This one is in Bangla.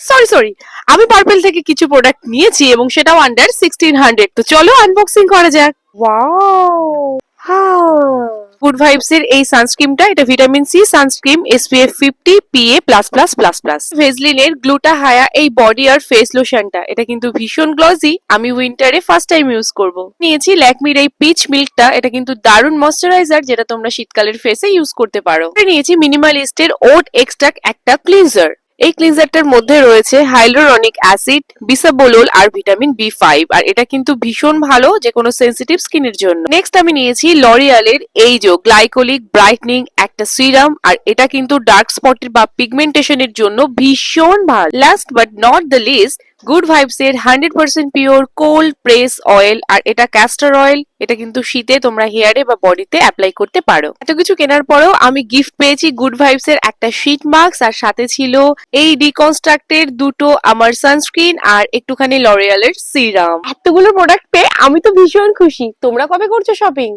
সরি সরি আমি পার্পেল থেকে কিছু প্রোডাক্ট নিয়েছি এবং সেটাও আন্ডার সিক্সটিন হান্ড্রেড তো চলো আনবক্সিং করা যাক। ওয়াও গুড ভাইবস এর এই সানস্ক্রিমটা এটা vitamin C sunscreen SPF fifty PA plus plus plus plus ভেজলিনের gluta hya এই বডি আর ফেস লোশনটা এটা কিন্তু ভীষণ গ্লসি আমি উইন্টারে ফার্স্ট টাইম ইউজ করব। নিয়েছি ল্যাকমির এই পিচ মিল্কটা এটা কিন্তু দারুণ ময়শ্চারাইজার যেটা তোমরা শীতকালের ফেসে ইউজ করতে পারো। নিয়েছি মিনিমালিস্টের ওট এক্সট্রাক্ট একটা ক্লিনজার এই ক্লিনজারটার মধ্যে রয়েছে হাইলোরনিক অ্যাসিড, বিসাবোলোল আর ভিটামিন বি ফাইভ আর এটা কিন্তু ভীষণ ভালো যে কোনো সেন্সিটিভ স্কিনের জন্য। নেক্সট আমি নিয়েছি লরিয়ালের এই যে গ্লাইকোলিক ব্রাইটনিং একটা সিরাম আর এটা কিন্তু ডার্ক স্পটের বা পিগমেন্টেশনের জন্য ভীষণ ভালো। Last but not the least good vibes এর hundred percent pure cold press oil আর এটা ক্যাস্টার অয়েল এটা কিন্তু শীতে তোমরা হেয়ারে বা বডিতে অ্যাপ্লাই করতে পারো। এত কিছু কেনার পরেও আমি গিফট পেয়েছি গুড ভাইবস এর একটা শীট মাস্ক আর সাথে ছিল এই ডিকনস্ট্রাক্টের দুটো আমার সানস্ক্রিন আর একটুখানি লরিয়ালের সিরাম এতগুলো প্রোডাক্ট পেয়ে আমি তো ভীষণ খুশি। তোমরা কবে করছ শপিং